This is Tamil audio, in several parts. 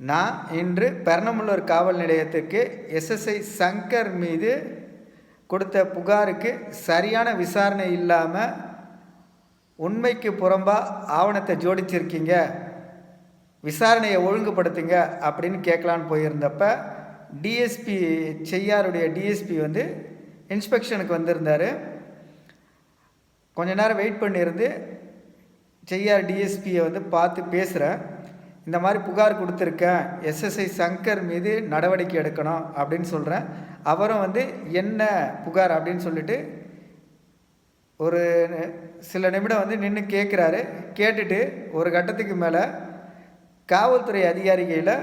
நான் இன்று பெர்னமுள்ளூர் காவல் நிலையத்துக்கு எஸ்எஸ்ஐ சங்கர் மீது கொடுத்த புகாருக்கு சரியான விசாரணை இல்லாமல் உண்மைக்கு புறம்பாக ஆவணத்தை ஜோடிச்சிருக்கீங்க. விசாரணையை ஒழுங்குபடுத்துங்க அப்படின்னு கேட்கலான்னு போயிருந்தப்ப டிஎஸ்பி செய்யாருடைய டிஎஸ்பி வந்து இன்ஸ்பெக்ஷனுக்கு வந்திருந்தார். கொஞ்ச நேரம் வெயிட் பண்ணியிருந்து செய்யார் டிஎஸ்பியை வந்து பார்த்து பேசுகிறேன் இந்த மாதிரி புகார் கொடுத்துருக்கேன். எஸ்எஸ்ஐ சங்கர் மீது நடவடிக்கை எடுக்கணும் அப்படின்னு சொல்கிறேன் அவரும் வந்து என்ன புகார்? அப்படின்னு சொல்லிட்டு ஒரு சில நிமிடம் வந்து நின்று கேட்குறாரு கேட்டுட்டு ஒரு கட்டத்துக்கு மேலே காவல்துறை அதிகாரிகளில்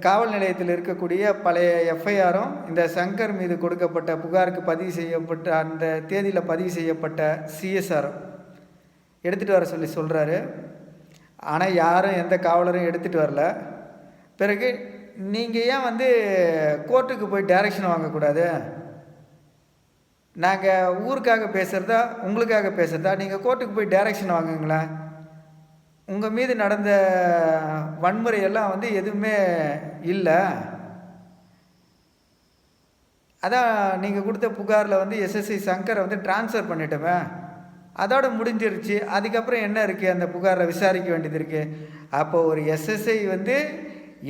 காவல் நிலையத்தில் இருக்கக்கூடிய பழைய எஃப்ஐஆரும் இந்த சங்கர் மீது கொடுக்கப்பட்ட புகாருக்கு பதிவு செய்யப்பட்ட அந்த தேதியில் பதிவு செய்யப்பட்ட சிஎஸ்ஆர் எடுத்துகிட்டு வர சொல்லி சொல்கிறாரு ஆனால் யாரும் எந்த காவலரும் எடுத்துகிட்டு வரல. பிறகு நீங்கள் ஏன் வந்து கோர்ட்டுக்கு போய் டைரக்ஷன் வாங்கக்கூடாது? நாங்கள் ஊருக்காக பேசுகிறதா உங்களுக்காக பேசுகிறதா நீங்கள் கோர்ட்டுக்கு போய் டைரக்ஷன் வாங்குங்களேன். உங்கள் மீது நடந்த வன்முறையெல்லாம் வந்து எதுவுமே இல்லை. அதான் நீங்கள் கொடுத்த புகாரில் வந்து எஸ்எஸ்சி சங்கரை வந்து ட்ரான்ஸ்ஃபர் பண்ணிட்டோமே. அதோட முடிஞ்சிருச்சு. அதுக்கப்புறம் என்ன இருக்குது அந்த புகாரை விசாரிக்க வேண்டியது இருக்குது அப்போ ஒரு எஸ்எஸ்ஐ வந்து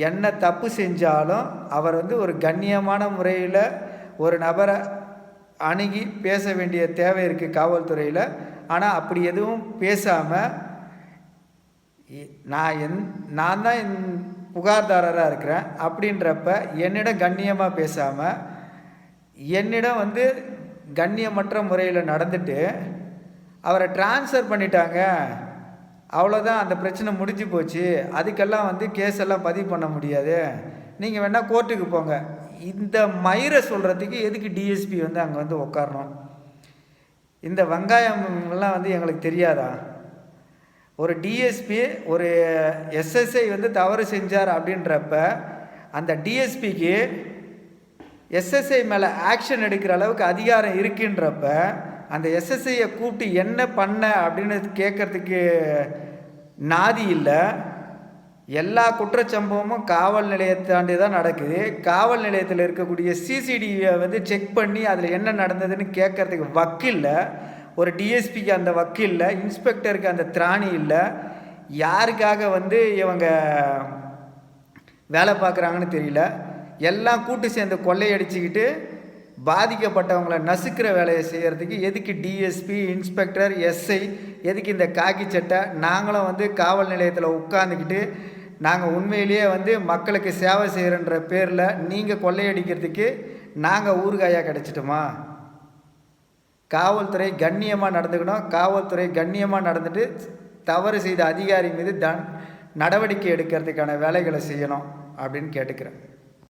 என்ன தப்பு செஞ்சாலும் அவர் வந்து ஒரு கண்ணியமான முறையில் ஒரு நபரை அணுகி பேச வேண்டிய தேவை இருக்குது காவல்துறையில். ஆனால் அப்படி எதுவும் பேசாமல் நான் என் நான் தான் என் புகார்தாரராக இருக்கிறேன். அப்படின்றப்ப என்னிடம் கண்ணியமாக பேசாமல் என்னிடம் வந்து கண்ணியமற்ற முறையில் நடந்துட்டு அவரை ட்ரான்ஸ்ஃபர் பண்ணிட்டாங்க. அவ்வளோதான் அந்த பிரச்சனை முடிஞ்சு போச்சு. அதுக்கெல்லாம் வந்து கேஸ் எல்லாம் பதிவு பண்ண முடியாது. நீங்கள் வேணால் கோர்ட்டுக்கு போங்க. இந்த மயிரை சொல்கிறதுக்கு எதுக்கு டிஎஸ்பி வந்து அங்கே வந்து உட்காரணும் இந்த வெங்காயம்லாம் வந்து எங்களுக்கு தெரியாதா? ஒரு டிஎஸ்பி ஒரு எஸ்எஸ்ஐ வந்து தவறு செஞ்சார் அப்படின்றப்ப அந்த டிஎஸ்பிக்கு எஸ்எஸ்ஐ மேலே ஆக்ஷன் எடுக்கிற அளவுக்கு அதிகாரம் இருக்குன்றப்ப அந்த எஸ்எஸ்ஐயை கூப்பிட்டு என்ன பண்ண அப்படின்னு கேட்குறதுக்கு நாதி இல்லை. எல்லா குற்றச்சம்பவமும் காவல் நிலையத்தாண்டி தான் நடக்குது. காவல் நிலையத்தில் இருக்கக்கூடிய சிசிடிவியை வந்து செக் பண்ணி அதில் என்ன நடந்ததுன்னு கேட்குறதுக்கு வக்கு இல்லை ஒரு டிஎஸ்பிக்கு அந்த வக்கு இல்லை இன்ஸ்பெக்டருக்கு அந்த திராணி இல்லை. யாருக்காக வந்து இவங்க வேலை பார்க்குறாங்கன்னு தெரியல. எல்லாம் கூட்டு சேர்ந்து கொள்ளையடிச்சுக்கிட்டு பாதிக்கப்பட்டவங்களை நசுக்கிற வேலையை செய்கிறதுக்கு எதுக்கு டிஎஸ்பி இன்ஸ்பெக்டர் எஸ்ஐ எதுக்கு இந்த காக்கி சட்டை? நாங்களும் வந்து காவல் நிலையத்தில் உட்காந்துக்கிட்டு நாங்கள் உண்மையிலேயே வந்து மக்களுக்கு சேவை செய்கிறன்ற பேரில் நீங்கள் கொள்ளையடிக்கிறதுக்கு நாங்கள் ஊறுகாயாக கிடச்சிட்டோமா? காவல்துறை கண்ணியமாக நடந்துக்கணும். காவல்துறை கண்ணியமாக நடந்துட்டு தவறு செய்த அதிகாரி மீது தன் நடவடிக்கை எடுக்கிறதுக்கான வேலைகளை செய்யணும் அப்படின்னு கேட்டுக்கிறேன்.